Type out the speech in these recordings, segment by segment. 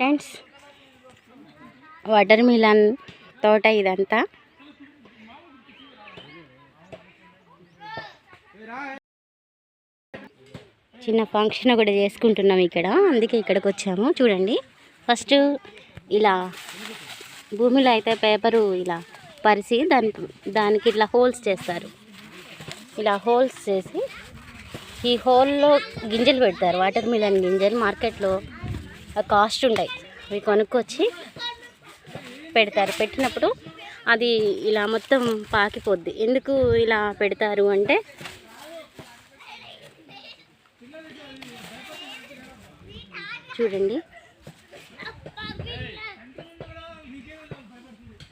Friends water melon తోట ఇదంతా. చిన్న ఫంక్షన్ కూడా చేసుకుంటున్నాం ఇక్కడ అందుకే ఇక్కడికి వచ్చాము. చూడండి ఫస్ట్ ఇలా భూమిలో అయితే పేపరు ఇలా పరిసి దాని దానికి ఇట్లా హోల్స్ చేస్తారు. ఇలా హోల్స్ చేసి ఈ హోల్లో గింజలు పెడతారు వాటర్ మిలన్ గింజలు మార్కెట్లో. కాస్ట్ ఉంటాయి. అవి కొనుక్కొచ్చి పెడతారు. పెట్టినప్పుడు అది ఇలా మొత్తం పాకిపోద్ది. ఎందుకు ఇలా పెడతారు అంటే చూడండి.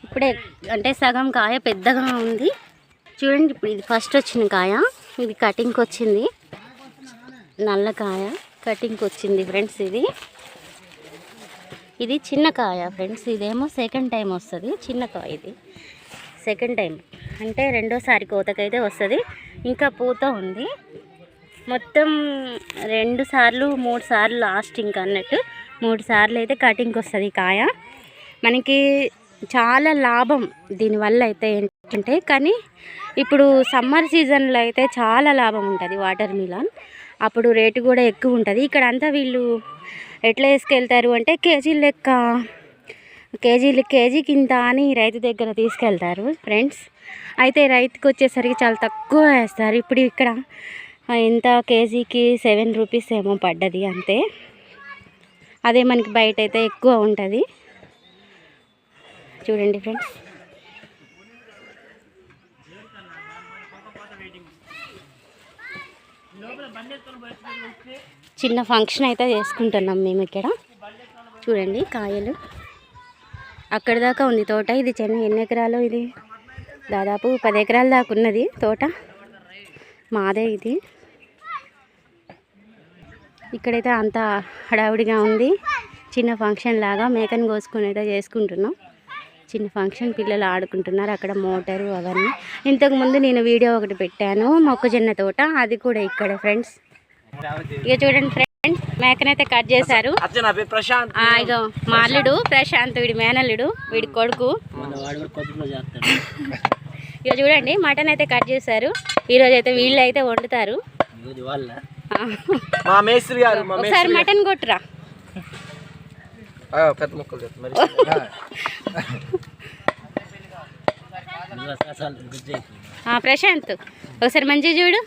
ఇప్పుడే అంటే సగం కాయ పెద్దగా ఉంది. చూడండి ఇప్పుడు ఇది ఫస్ట్ వచ్చిన కాయ. ఇది కటింగ్కి వచ్చింది నల్ల కాయ. కటింగ్కి వచ్చింది ఫ్రెండ్స్ ఇది. ఇది చిన్న కాయ ఫ్రెండ్స్. ఇదేమో సెకండ్ టైం వస్తుంది. చిన్న కాయ ఇది. సెకండ్ టైం అంటే రెండోసారి కోతకైతే వస్తుంది. ఇంకా పూత ఉంది. మొత్తం రెండు సార్లు మూడు సార్లు లాస్ట్ ఇంకా అన్నట్టు. మూడు సార్లు అయితే కటింగ్కి వస్తుంది కాయ. మనకి చాలా లాభం దీనివల్ల అయితే ఏంటంటే కానీ ఇప్పుడు సమ్మర్ సీజన్లో అయితే చాలా లాభం ఉంటుంది వాటర్ మిలన్ అప్పుడు రేటు కూడా ఎక్కువ ఉంటుంది. ఇక్కడ అంతా వీళ్ళు ఎట్లా వేసుకెళ్తారు అంటే కేజీ లెక్క కేజీలు కేజీ కింద అని రైతు దగ్గర తీసుకెళ్తారు ఫ్రెండ్స్. అయితే రైతుకి వచ్చేసరికి చాలా తక్కువ వేస్తారు. ఇప్పుడు ఇక్కడ ఎంత కేజీకి సెవెన్ రూపీస్ ఏమో పడ్డది అంతే. అదే మనకి బయట అయితే ఎక్కువ ఉంటుంది. చూడండి ఫ్రెండ్స్. చిన్న ఫంక్షన్ అయితే చేసుకుంటున్నాం మేము ఇక్కడ. చూడండి కాయలు. అక్కడ దాకా ఉంది తోట. ఇది చిన్న ఎన్ని ఎకరాలు ఇది? దాదాపు పది ఎకరాల దాకా ఉన్నది తోట. మాదే ఇది. ఇక్కడైతే అంత హడావుడిగా ఉంది. చిన్న ఫంక్షన్ లాగా మేకను కోసుకొని అయితే చేసుకుంటున్నాం. చిన్న ఫంక్షన్ పిల్లలు ఆడుకుంటున్నారు. అక్కడ మోటారు అవన్నీ. ఇంతకుముందు నేను వీడియో ఒకటి పెట్టాను. మొక్కజొన్న తోట. అది కూడా ఇక్కడ ఫ్రెండ్స్. ఇక చూడండి ఫ్రెండ్స్. మేకనైతే కట్ చేశారు. ఇగో మా అల్లుడు ప్రశాంత్. వీడి మేనల్లుడు వీడి కొడుకు. ఇక చూడండి మటన్ అయితే కట్ చేశారు. ఈరోజు అయితే వీళ్ళు అయితే వండుతారు. ఒకసారి మటన్ కొట్టురా. పెద్ద మొక్కలు మరి ఆ, ప్రశాంత్ ఒకసారి మంచిగా చూడు.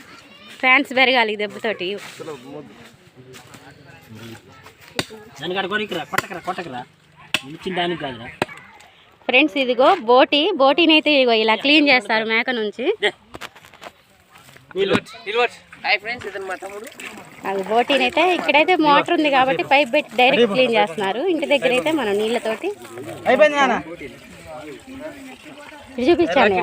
ఫ్యాన్స్ పెరగాలి దెబ్బతోటి. దాని కాడ కొరికిరా కొట్టకరా కొట్టకరా నిలిచిన దానికి కాదురా ఫ్రెండ్స్ ఇదిగో బోటి బోటీని అయితే ఇగో ఇలా క్లీన్ చేస్తారు మేక నుంచి. అది బోటీని అయితే ఇక్కడైతే మోటార్ ఉంది కాబట్టి పైప్ పెట్టి డైరెక్ట్ క్లీన్ చేస్తున్నారు. ఇంటి దగ్గర అయితే మనం నీళ్ళతోటి. అయిపోయింది నాన్న. ఇది చూపించాను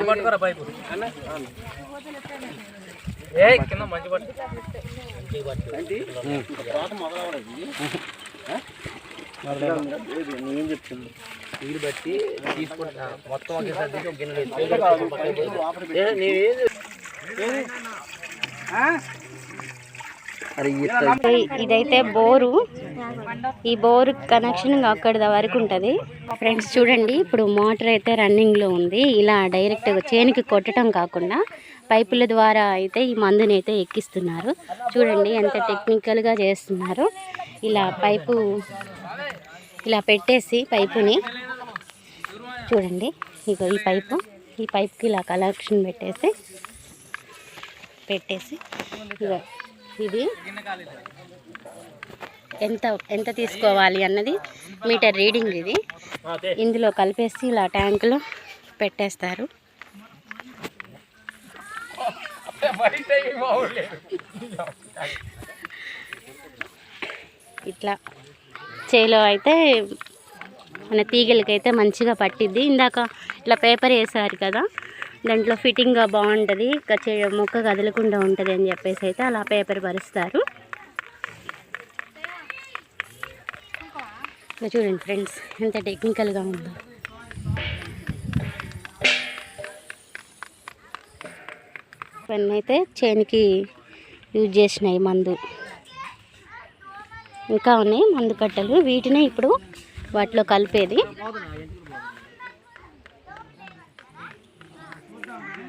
నీళ్ళు బట్టి తీసుకుంటా మొత్తం ఒకేసారి తీసి ఇదైతే బోరు. ఈ బోరు కనెక్షన్ అక్కడి వరకు ఉంటుంది. ఫ్రెండ్స్ చూడండి ఇప్పుడు మోటార్ అయితే రన్నింగ్లో ఉంది. ఇలా డైరెక్ట్గా చేనికి కొట్టడం కాకుండా పైపుల ద్వారా అయితే ఈ మందుని అయితే ఎక్కిస్తున్నారు. చూడండి ఎంత టెక్నికల్గా చేస్తున్నారు. ఇలా పైపు ఇలా పెట్టేసి పైపుని చూడండి ఇగో ఈ పైపు ఈ పైప్కి ఇలా కలెక్షన్ పెట్టేసి పెట్టేసి ఇది ఎంత ఎంత తీసుకోవాలి అన్నది మీటర్ రీడింగ్ ఇది. ఇందులో కలిపేసి ఇలా ట్యాంకులో పెట్టేస్తారు. ఇట్లా చేలో అయితే మన తీగలకైతే మంచిగా పట్టిద్ది. ఇందాక ఇట్లా పేపర్ వేసారు కదా దాంట్లో ఫిట్టింగ్గా బాగుంటుంది. ఇంకా చే మొక్క కదలకుండా ఉంటుంది అని చెప్పేసి అయితే అలా పేపర్ పరుస్తారు. చూడండి ఫ్రెండ్స్ ఎంత టెక్నికల్గా ఉందో. ఇవన్నీ అయితే చేనికి యూజ్ చేసినాయి మందు. ఇంకా ఉన్నాయి మందు కట్టలు. వీటినే ఇప్పుడు వాటిలో కలిపేది.